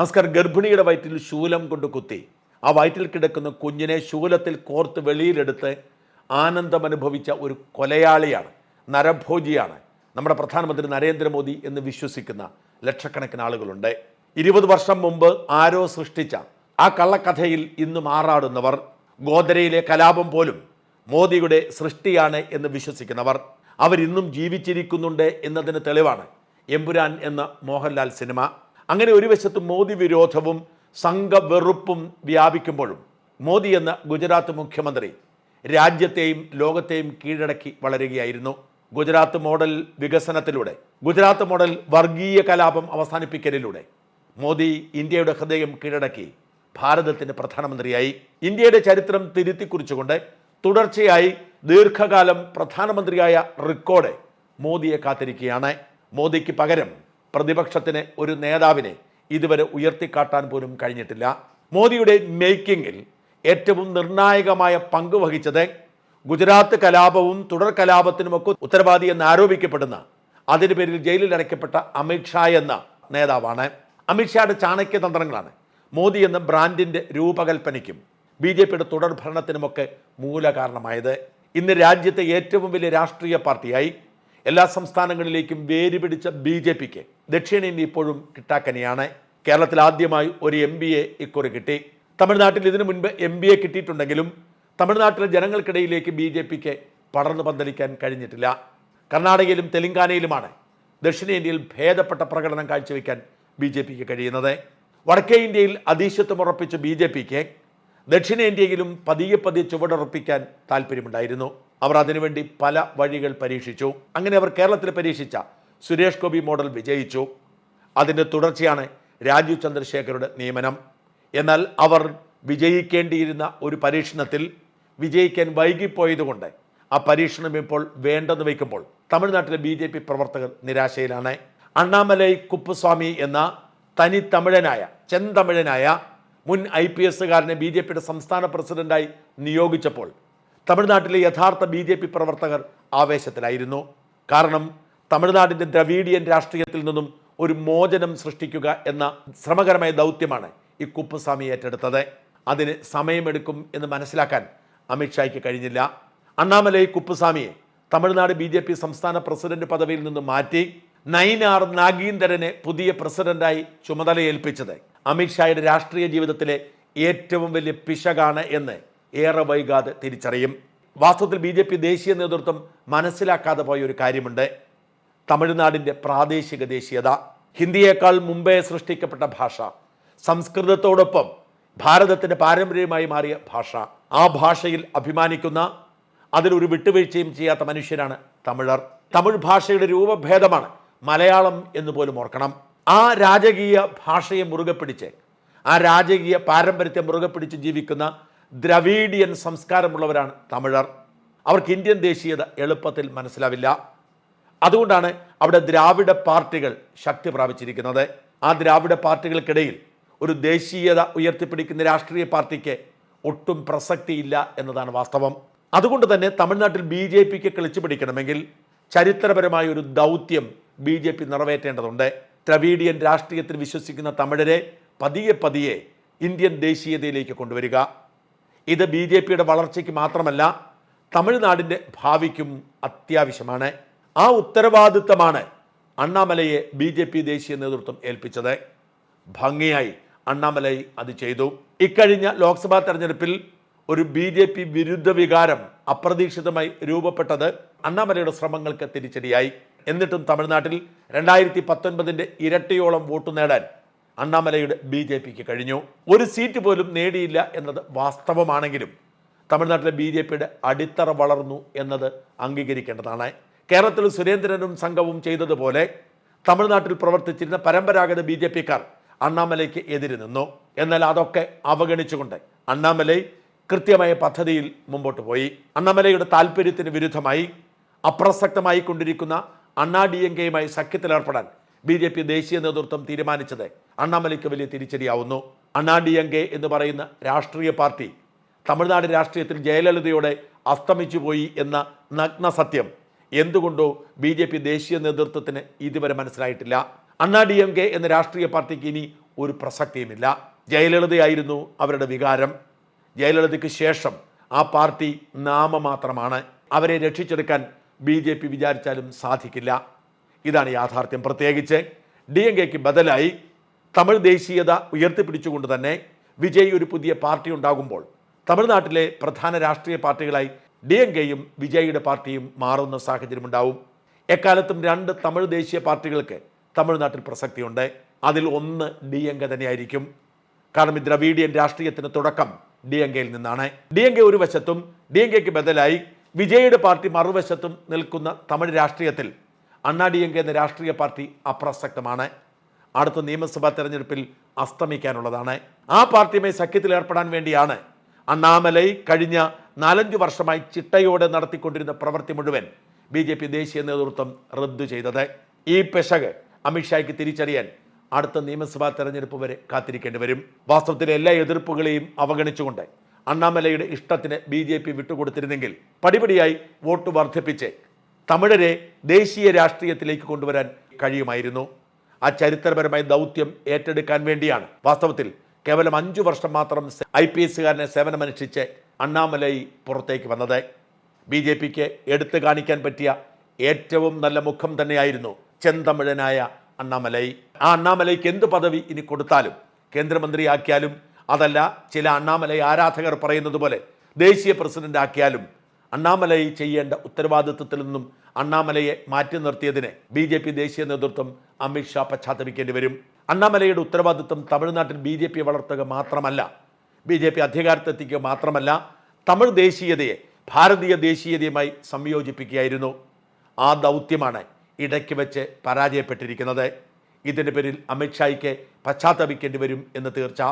നമസ്കാരം ഗർഭിണിയുടെ വയറ്റിൽ ശൂലം കൊണ്ട് കുത്തി. ആ വയറ്റിൽ കിടക്കുന്ന കുഞ്ഞിനെ ശൂലത്തിൽ കോർത്ത് വെളിയിലെടുത്ത് ആനന്ദം അനുഭവിച്ച ഒരു കൊലയാളിയാണ് നരഭോജിയാണ്. നമ്മുടെ പ്രധാനമന്ത്രി നരേന്ദ്രമോദി എന്ന് വിശ്വസിക്കുന്ന ലക്ഷക്കണക്കിന് ആളുകളുണ്ട്. ഇരുപത് വർഷം മുമ്പ് ആരോ സൃഷ്ടിച്ച ആ കള്ളക്കഥയിൽ ഇന്നും ആറാടുന്നവർ ഗോദരയിലെ കലാപം പോലും മോദിയുടെ സൃഷ്ടിയാണ് എന്ന് വിശ്വസിക്കുന്നവർ. അവരിന്നും ജീവിച്ചിരിക്കുന്നുണ്ട് എന്നതിന് തെളിവാണ് എമ്പുരാൻ എന്ന മോഹൻലാൽ സിനിമ. അങ്ങനെ ഒരു വശത്ത് മോദി വിരോധവും സംഘവെറുപ്പും വ്യാപിക്കുമ്പോഴും മോദി എന്ന ഗുജറാത്ത് മുഖ്യമന്ത്രി രാജ്യത്തെയും ലോകത്തെയും കീഴടക്കി വളരുകയായിരുന്നു. ഗുജറാത്ത് മോഡൽ വികസനത്തിലൂടെ ഗുജറാത്ത് മോഡൽ വർഗീയ കലാപം അവസാനിപ്പിക്കലിലൂടെ മോദി ഇന്ത്യയുടെ ഹൃദയം കീഴടക്കി ഭാരതത്തിന് പ്രധാനമന്ത്രിയായി. ഇന്ത്യയുടെ ചരിത്രം തിരുത്തിക്കുറിച്ചുകൊണ്ട് തുടർച്ചയായി ദീർഘകാലം പ്രധാനമന്ത്രിയായ റെക്കോർഡ് മോദിയെ കാത്തിരിക്കുകയാണ്. മോദിക്ക് പകരം പ്രതിപക്ഷത്തിന് ഒരു നേതാവിനെ ഇതുവരെ ഉയർത്തിക്കാട്ടാൻ പോലും കഴിഞ്ഞിട്ടില്ല. മോദിയുടെ മേക്കിങ്ങിൽ ഏറ്റവും നിർണായകമായ പങ്ക് വഹിച്ചത് ഗുജറാത്ത് കലാപവും തുടർ കലാപത്തിനുമൊക്കെ ഉത്തരവാദി എന്ന് ആരോപിക്കപ്പെടുന്ന അതിന് പേരിൽ ജയിലിൽ അടയ്ക്കപ്പെട്ട അമിത്ഷാ എന്ന നേതാവാണ്. അമിത്ഷായുടെ ചാണക്യ തന്ത്രങ്ങളാണ് മോദി എന്ന ബ്രാൻഡിന്റെ രൂപകൽപ്പനയ്ക്കും ബി ജെ പിയുടെ തുടർ ഭരണത്തിനുമൊക്കെ മൂലകാരണമായത്. ഇന്ന് രാജ്യത്തെ ഏറ്റവും വലിയ രാഷ്ട്രീയ പാർട്ടിയായി എല്ലാ സംസ്ഥാനങ്ങളിലേക്കും വേര് പിടിച്ച ബി ജെ പിക്ക് ദക്ഷിണേന്ത്യ ഇപ്പോഴും കിട്ടാക്കനിയാണ്. കേരളത്തിൽ ആദ്യമായി ഒരു എം ബി എ ഇക്കുറി കിട്ടി. തമിഴ്നാട്ടിൽ ഇതിനു മുൻപ് എം ബി എ കിട്ടിയിട്ടുണ്ടെങ്കിലും തമിഴ്നാട്ടിലെ ജനങ്ങൾക്കിടയിലേക്ക് ബി ജെ പിക്ക് പടർന്നു പന്തലിക്കാൻ കഴിഞ്ഞിട്ടില്ല. കർണാടകയിലും തെലങ്കാനയിലുമാണ് ദക്ഷിണേന്ത്യയിൽ ഭേദപ്പെട്ട പ്രകടനം കാഴ്ചവെക്കാൻ ബി ജെ പിക്ക് കഴിയുന്നത്. വടക്കേ ഇന്ത്യയിൽ അധീശത്വം ഉറപ്പിച്ച ബി ജെ പിക്ക് ദക്ഷിണേന്ത്യയിലും പതിയെ പതിയെ ചുവടുറപ്പിക്കാൻ താല്പര്യമുണ്ടായിരുന്നു. അവർ അതിനുവേണ്ടി പല വഴികൾ പരീക്ഷിച്ചു. അങ്ങനെ അവർ കേരളത്തിൽ പരീക്ഷിച്ച സുരേഷ് ഗോപി മോഡൽ വിജയിച്ചു. അതിന്റെ തുടർച്ചയാണ് രാജീവ് ചന്ദ്രശേഖരുടെ നിയമനം. എന്നാൽ അവർ വിജയിക്കേണ്ടിയിരുന്ന ഒരു പരീക്ഷണത്തിൽ വിജയിക്കാൻ വൈകിപ്പോയതുകൊണ്ട് ആ പരീക്ഷണം ഇപ്പോൾ വേണ്ടെന്ന് വയ്ക്കുമ്പോൾ തമിഴ്നാട്ടിലെ ബി ജെ പി പ്രവർത്തകർ നിരാശയിലാണ്. അണ്ണാമലൈ കുപ്പുസ്വാമി എന്ന തനി തമിഴനായ ചെന്തമിഴനായ മുൻ ഐ പി എസുകാരനെ ബി ജെ പിയുടെ സംസ്ഥാന പ്രസിഡന്റായി നിയോഗിച്ചപ്പോൾ തമിഴ്നാട്ടിലെ യഥാർത്ഥ ബി ജെ പി പ്രവർത്തകർ ആവേശത്തിലായിരുന്നു. കാരണം തമിഴ്നാടിന്റെ ദ്രവീഡിയൻ രാഷ്ട്രീയത്തിൽ നിന്നും ഒരു മോചനം സൃഷ്ടിക്കുക എന്ന ശ്രമകരമായ ദൗത്യമാണ് ഈ കുപ്പുസ്വാമി ഏറ്റെടുത്തത്. അതിന് സമയമെടുക്കും എന്ന് മനസ്സിലാക്കാൻ അമിത്ഷായ്ക്ക് കഴിഞ്ഞില്ല. Annamalai കുപ്പുസ്വാമിയെ Tamil Nadu B J P president president പദവിയിൽ നിന്ന് മാറ്റി. നൈനാർ നാഗീന്ദരനെ പുതിയ പ്രസിഡന്റായി ചുമതലയേൽപ്പിച്ചത് അമിത്ഷായുടെ രാഷ്ട്രീയ ജീവിതത്തിലെ ഏറ്റവും വലിയ പിശകാണ് എന്ന് ഏറെ വൈകാതെ തിരിച്ചറിയും. വാസ്തവത്തിൽ ബി ജെ പി ദേശീയ നേതൃത്വം മനസ്സിലാക്കാതെ പോയ ഒരു കാര്യമുണ്ട്. തമിഴ്നാടിന്റെ പ്രാദേശിക ദേശീയത ഹിന്ദിയേക്കാൾ മുമ്പേ സൃഷ്ടിക്കപ്പെട്ട ഭാഷ സംസ്കൃതത്തോടൊപ്പം ഭാരതത്തിന്റെ പാരമ്പര്യമായി മാറിയ ഭാഷ. ആ ഭാഷയിൽ അഭിമാനിക്കുന്ന അതിലൊരു വിട്ടുവീഴ്ചയും ചെയ്യാത്ത മനുഷ്യരാണ് തമിഴർ. തമിഴ് ഭാഷയുടെ രൂപഭേദമാണ് മലയാളം എന്ന് പോലും ഓർക്കണം. ആ രാജകീയ ഭാഷയെ മുറുകെ പിടിച്ച് ആ രാജകീയ പാരമ്പര്യത്തെ മുറുകെ പിടിച്ച് ജീവിക്കുന്ന ദ്രവീഡിയൻ സംസ്കാരമുള്ളവരാണ് തമിഴർ. അവർക്ക് ഇന്ത്യൻ ദേശീയത എളുപ്പത്തിൽ മനസ്സിലാവില്ല. അതുകൊണ്ടാണ് അവിടെ ദ്രാവിഡ പാർട്ടികൾ ശക്തി പ്രാപിച്ചിരിക്കുന്നത്. ആ ദ്രാവിഡ പാർട്ടികൾക്കിടയിൽ ഒരു ദേശീയത ഉയർത്തിപ്പിടിക്കുന്ന രാഷ്ട്രീയ പാർട്ടിക്ക് ഒട്ടും പ്രസക്തിയില്ല എന്നതാണ് വാസ്തവം. അതുകൊണ്ട് തന്നെ തമിഴ്നാട്ടിൽ ബി ജെ പിക്ക് കളിച്ചു പിടിക്കണമെങ്കിൽ ചരിത്രപരമായ ഒരു ദൗത്യം ബി ജെ പി നിറവേറ്റേണ്ടതുണ്ട്. ദ്രവീഡിയൻ രാഷ്ട്രീയത്തിൽ വിശ്വസിക്കുന്ന തമിഴരെ പതിയെ പതിയെ ഇന്ത്യൻ ദേശീയതയിലേക്ക് കൊണ്ടുവരിക. ഇത് ബി ജെ പിയുടെ വളർച്ചയ്ക്ക് മാത്രമല്ല തമിഴ്നാടിന്റെ ഭാവിക്കും അത്യാവശ്യമാണ്. ആ ഉത്തരവാദിത്തമാണ് അണ്ണാമലയെ ബി ജെ പി ദേശീയ നേതൃത്വം ഏൽപ്പിച്ചത്. ഭംഗിയായി അണ്ണാമലൈ അത് ചെയ്തു. ഇക്കഴിഞ്ഞ ലോക്സഭാ തെരഞ്ഞെടുപ്പിൽ ഒരു ബി ജെ പി വിരുദ്ധ വികാരം അപ്രതീക്ഷിതമായി രൂപപ്പെട്ടത് അണ്ണാമലയുടെ ശ്രമങ്ങൾക്ക് തിരിച്ചടിയായി. എന്നിട്ടും തമിഴ്നാട്ടിൽ രണ്ടായിരത്തി പത്തൊൻപതിന്റെ ഇരട്ടിയോളം വോട്ട് നേടാൻ അണ്ണാമലയുടെ ബി ജെ പിക്ക് കഴിഞ്ഞു. ഒരു സീറ്റ് പോലും നേടിയില്ല എന്നത് വാസ്തവമാണെങ്കിലും തമിഴ്നാട്ടിലെ ബി ജെ പിയുടെ അടിത്തറ വളർന്നു എന്നത് അംഗീകരിക്കേണ്ടതാണ്. കേരളത്തിൽ സുരേന്ദ്രനും സംഘവും ചെയ്തതുപോലെ തമിഴ്നാട്ടിൽ പ്രവർത്തിച്ചിരുന്ന പരമ്പരാഗത ബി ജെ പിക്കാർ അണ്ണാമലയ്ക്ക് എതിര് നിന്നു. എന്നാൽ അതൊക്കെ അവഗണിച്ചുകൊണ്ട് അണ്ണാമലൈ കൃത്യമായ പദ്ധതിയിൽ മുമ്പോട്ട് പോയി. അണ്ണാമലയുടെ താല്പര്യത്തിന് വിരുദ്ധമായി അപ്രസക്തമായി കൊണ്ടിരിക്കുന്ന അണ്ണാ ഡി എം കെയുമായി സഖ്യത്തിലേർപ്പെടാൻ ബി ജെ പി ദേശീയ നേതൃത്വം തീരുമാനിച്ചത് അണ്ണാമലയ്ക്ക് വലിയ തിരിച്ചടിയാവുന്നു. അണ്ണാ ഡി എം കെ എന്ന് പറയുന്ന രാഷ്ട്രീയ പാർട്ടി തമിഴ്നാട് രാഷ്ട്രീയത്തിൽ ജയലളിതയോടെ അസ്തമിച്ചു പോയി എന്ന നഗ്ന സത്യം എന്തുകൊണ്ടോ ബി ജെ പി ദേശീയ നേതൃത്വത്തിന് ഇതുവരെ മനസ്സിലായിട്ടില്ല. അണ്ണാ ഡി എം കെ എന്ന രാഷ്ട്രീയ പാർട്ടിക്ക് ഇനി ഒരു പ്രസക്തിയുമില്ല. ജയലളിതയായിരുന്നു അവരുടെ വികാരം. ജയലളിതയ്ക്ക് ശേഷം ആ പാർട്ടി നാമമാത്രമാണ്. അവരെ രക്ഷിച്ചെടുക്കാൻ ബി ജെ പി വിചാരിച്ചാലും സാധിക്കില്ല. ഇതാണ് യാഥാർത്ഥ്യം. പ്രത്യേകിച്ച് ഡി എം കെക്ക് ബദലായി തമിഴ് ദേശീയത ഉയർത്തിപ്പിടിച്ചുകൊണ്ട് തന്നെ വിജയ് ഒരു പുതിയ പാർട്ടി ഉണ്ടാകുമ്പോൾ തമിഴ്നാട്ടിലെ പ്രധാന രാഷ്ട്രീയ പാർട്ടികളായി ഡി എം കെയും വിജയിയുടെ പാർട്ടിയും മാറുന്ന സാഹചര്യമുണ്ടാവും. എക്കാലത്തും രണ്ട് തമിഴ് ദേശീയ പാർട്ടികൾക്ക് തമിഴ്നാട്ടിൽ പ്രസക്തിയുണ്ട്. അതിൽ ഒന്ന് ഡി എം കെ തന്നെയായിരിക്കും. കാരണം ഈ ദ്രവീഡിയൻ രാഷ്ട്രീയത്തിന് തുടക്കം ഡി എം കെയിൽ നിന്നാണ്. ഡി എം കെ ഒരു വശത്തും ഡി എം കെക്ക് ബദലായി വിജയുടെ പാർട്ടി മറുവശത്തും നിൽക്കുന്ന തമിഴ് രാഷ്ട്രീയത്തിൽ അണ്ണാ ഡി എം കെ എന്ന രാഷ്ട്രീയ പാർട്ടി അപ്രസക്തമാണ്. അടുത്ത നിയമസഭാ തെരഞ്ഞെടുപ്പിൽ അസ്തമിക്കാനുള്ളതാണ്. ആ പാർട്ടിയുമായി സഖ്യത്തിൽ ഏർപ്പെടാൻ വേണ്ടിയാണ് അണ്ണാമലൈ കഴിഞ്ഞ നാലഞ്ചു വർഷമായി ചിട്ടയോടെ നടത്തിക്കൊണ്ടിരുന്ന പ്രവൃത്തി മുഴുവൻ ബി ജെ പി ദേശീയ നേതൃത്വം റദ്ദു ചെയ്തത്. ഈ പെശക് അമിത്ഷായ്ക്ക് തിരിച്ചറിയാൻ അടുത്ത നിയമസഭാ തെരഞ്ഞെടുപ്പ് വരെ കാത്തിരിക്കേണ്ടി വരും. വാസ്തവത്തിലെ എല്ലാ എതിർപ്പുകളെയും അവഗണിച്ചുകൊണ്ട് അണ്ണാമലയുടെ ഇഷ്ടത്തിന് ബി ജെ പി വിട്ടുകൊടുത്തിരുന്നെങ്കിൽ പടിപടിയായി വോട്ട് വർദ്ധിപ്പിച്ച് തമിഴരെ ദേശീയ രാഷ്ട്രീയത്തിലേക്ക് കൊണ്ടുവരാൻ കഴിയുമായിരുന്നു. ആ ചരിത്രപരമായ ദൗത്യം ഏറ്റെടുക്കാൻ വേണ്ടിയാണ്. വാസ്തവത്തിൽ കേവലം അഞ്ചു വർഷം മാത്രം ഐ പി എസുകാരനെ സേവനമനുഷ്ഠിച്ച് അണ്ണാമലൈ പുറത്തേക്ക് വന്നത്. ബി ജെ പിക്ക് എടുത്തു കാണിക്കാൻ പറ്റിയ ഏറ്റവും നല്ല മുഖം തന്നെയായിരുന്നു ചെന്തമിഴനായ അണ്ണാമലൈ. ആ അണ്ണാമലൈക്ക് എന്ത് പദവി ഇനി കൊടുത്താലും കേന്ദ്രമന്ത്രിയാക്കിയാലും അതല്ല ചില അണ്ണാമലൈ ആരാധകർ പറയുന്നത് പോലെ ദേശീയ പ്രസിഡന്റ് ആക്കിയാലും അണ്ണാമലൈ ചെയ്യേണ്ട ഉത്തരവാദിത്വത്തിൽ നിന്നും അണ്ണാമലയെ മാറ്റി നിർത്തിയതിനെ ബി ജെ പി ദേശീയ നേതൃത്വം അമിത്ഷാ പശ്ചാത്തപിക്കേണ്ടി വരും. അണ്ണാമലയുടെ ഉത്തരവാദിത്വം തമിഴ്നാട്ടിൽ ബി ജെ പി വളർത്തുക മാത്രമല്ല ബി ജെ പി അധികാരത്തെത്തിക്കുക മാത്രമല്ല തമിഴ് ദേശീയതയെ ഭാരതീയ ദേശീയതയുമായി സംയോജിപ്പിക്കുകയായിരുന്നു. ആ ദൗത്യമാണ് ഇടയ്ക്ക് വെച്ച് പരാജയപ്പെട്ടിരിക്കുന്നത്. ഇതിന്റെ പേരിൽ അമിത്ഷായ്ക്ക് പശ്ചാത്തപിക്കേണ്ടി വരും എന്ന് തീർച്ച.